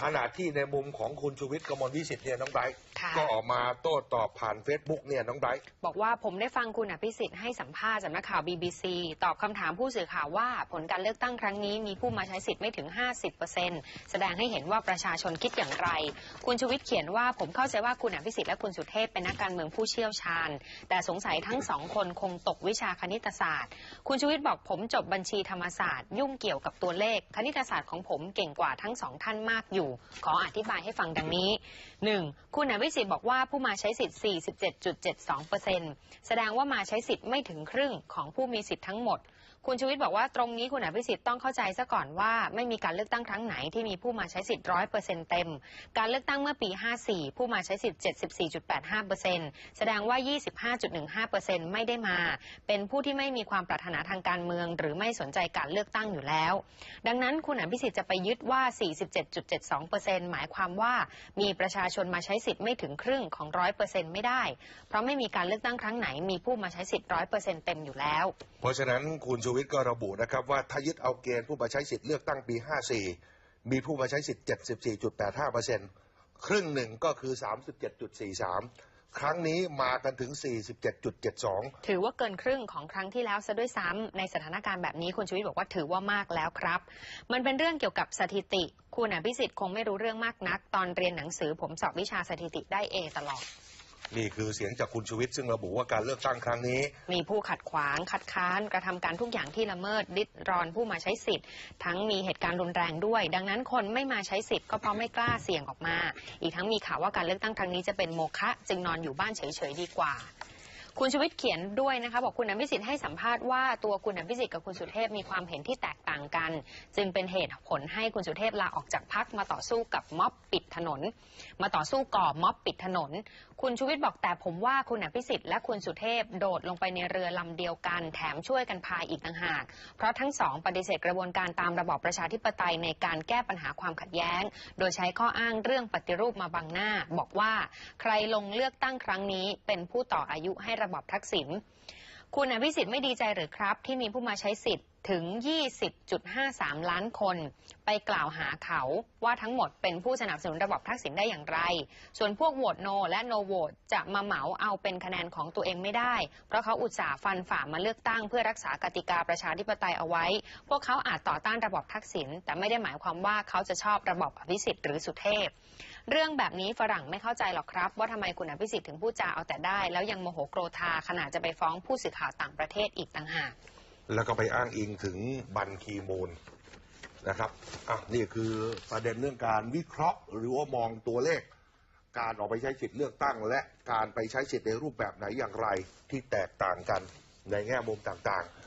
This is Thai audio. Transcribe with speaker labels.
Speaker 1: ขณะที่ในมุมของคุณชูวิทย์กมลวิสิทธิ์เนี่ยน้องไบรท์
Speaker 2: ค่ะ
Speaker 1: ก็ออกมาโต้ตอบผ่าน Facebook เนี่ยน้องไบรท์
Speaker 2: บอกว่าผมได้ฟังคุณอภิสิทธิ์ให้สัมภาษณ์สำนักข่าว BBC ตอบคำถามผู้สื่อข่าวว่า ผลการเลือกตั้งครั้งนี้มีผู้มาใช้สิทธิ์ไม่ถึง 50%แสดงให้เห็นว่าประชาชนคิดอย่างไร คุณชูวิทย์เขียนว่าผมเข้าใจว่าคุณอภิสิทธิ์และคุณสุเทพเป็นนักการเมืองผู้เชี่ยวชาญ แต่สงสัยทั้งสองคนคงตกวิชาคณิตศาสตร์ คุณชูวิทย์บอกผมจบบัญชีธรรมศาสตร์ ยุ่งเกี่ยวกับตัวเลข คณิตศาสตร์ของผมเก่งกว่าทั้งสองท่านมากอยู่ขออธิบายให้ฟังดังนี้ 1. คุณอวิสิทธิ์บอกว่าผู้มาใช้สิทธิ์ 47.72%แสดงว่ามาใช้สิทธิ์ไม่ถึงครึ่งของผู้มีสิทธิ์ทั้งหมด คุณชูวิทย์บอกว่าตรงนี้คุณอภิสิทธิ์ต้องเข้าใจซะก่อนว่าไม่มีการเลือกตั้งครั้งไหนที่มีผู้มาใช้สิทธิ์ร้อยเปอร์เซ็นต์เต็ม การเลือกตั้งเมื่อปี 54 ผู้มาใช้สิทธิ์ 74.85%แสดงว่า 25.15%ไม่ได้มา เป็นผู้ที่ไม่มีความปรารถนาทางการเมือง หรือไม่สนใจการเลือกตั้งอยู่แล้ว ดังนั้นคุณอภิสิทธิ์จะไปยึดว่า 47.72%หมายความว่ามีประชาชนมาใช้สิทธิ์ไม่ถึงครึ่งของ100%ไม่ได้ เพราะไม่มีการเลือกตั้งครั้งไหนมีผู้มาใช้สิทธิ์100%เต็มอยู่แล้ว
Speaker 1: เพราะฉะนั้นคุณชูวิทย์ก็ระบุนะครับว่าถ้ายึดเอาเกณฑ์ผู้มาใช้สิทธิ์เลือกตั้งปี 54 มีผู้มาใช้สิทธิ์ 74.85%ครึ่งหนึ่งก็คือ 37.43 ครั้งนี้มากันถึง 47.72
Speaker 2: ถือว่าเกินครึ่งของครั้งที่แล้วซะด้วยซ้ำในสถานการณ์แบบนี้คุณชูวิทย์บอกว่าถือว่ามากแล้วครับ มันเป็นเรื่องเกี่ยวกับสถิติ คุณอภิสิทธิ์คงไม่รู้เรื่องมากนัก ตอนเรียนหนังสือผมสอบวิชาสถิติได้เอตลอด
Speaker 1: นี่คือเสียงจากคุณชูวิทย์ซึ่งระบุว่าการเลือกตั้งครั้งนี้
Speaker 2: มีผู้ขัดขวางคัดค้านกระทำการทุกอย่างที่ละเมิดดิดรอนผู้มาใช้สิทธิ์ ทั้งมีเหตุการณ์รุนแรงด้วย ดังนั้นคนไม่มาใช้สิทธิ์ก็เพราะไม่กล้าเสี่ยงออกมา อีกทั้งมีข่าวว่าการเลือกตั้งครั้งนี้จะเป็นโมฆะจึงนอนอยู่บ้านเฉยๆดีกว่า คุณชวิทย์เขียนด้วยนะคะบอกคุณอภิสิทธิ์ให้สัมภาษณ์ว่าตัวคุณอภิสิทธิ์กับคุณสุเทพมีความเห็นที่แตกต่างกัน จึงเป็นเหตุผลให้คุณสุเทพลาออกจากพักมาต่อสู้กับม็อบปิดถนน มาต่อสู้ก่อม็อบปิดถนน คุณชูวิทย์บอกแต่ผมว่าคุณอภิสิทธิ์และคุณสุเทพโดดลงไปในเรือลำเดียวกัน แถมช่วยกันพายอีกต่างหาก เพราะทั้งสองปฏิเสธกระบวนการตามระบอบประชาธิปไตยในการแก้ปัญหาความขัดแย้ง โดยใช้ข้ออ้างเรื่องปฏิรูปมาบังหน้า บอกว่า ใครลงเลือกตั้งครั้งนี้เป็นผู้ต่ออายุให้ระบอบทักษิณคุณอภิสิทธิ์ไม่ดีใจหรือครับ ที่มีผู้มาใช้สิทธิ์ถึง 20.53 ล้านคน ไปกล่าวหาเขาว่าทั้งหมดเป็นผู้สนับสนุนระบอบทักษิณได้อย่างไร ส่วนพวกโหวตโน และโนโหวตจะมาเหมาเอาเป็นคะแนนของตัวเองไม่ได้ เพราะเขาอุตส่าห์ฟันฝ่ามาเลือกตั้งเพื่อรักษากติกาประชาธิปไตยเอาไว้ พวกเขาอาจต่อต้านระบอบทักษิณแต่ไม่ได้หมายความว่าเขาจะชอบระบอบอภิสิทธิ์หรือสุเทพ เรื่องแบบนี้ฝรั่งไม่เข้าใจหรอกครับ ว่าทำไมคุณอภิสิทธิ์ถึงพูดจาเอาแต่ได้ แล้วยังโมโหโกรธาขนาดจะไปฟ้องผู้สื่อข่าวต่างประเทศอีกต่างหาก
Speaker 1: แล้วก็ไปอ้างอิงถึงบันคีมูลนะครับอะนี่คือประเด็นเรื่องการวิเคราะห์ หรือว่ามองตัวเลข การออกไปใช้สิทธิ์เลือกตั้ง และการไปใช้สิทธิ์ในรูปแบบไหนอย่างไรที่แตกต่างกันในแง่มุมต่างๆ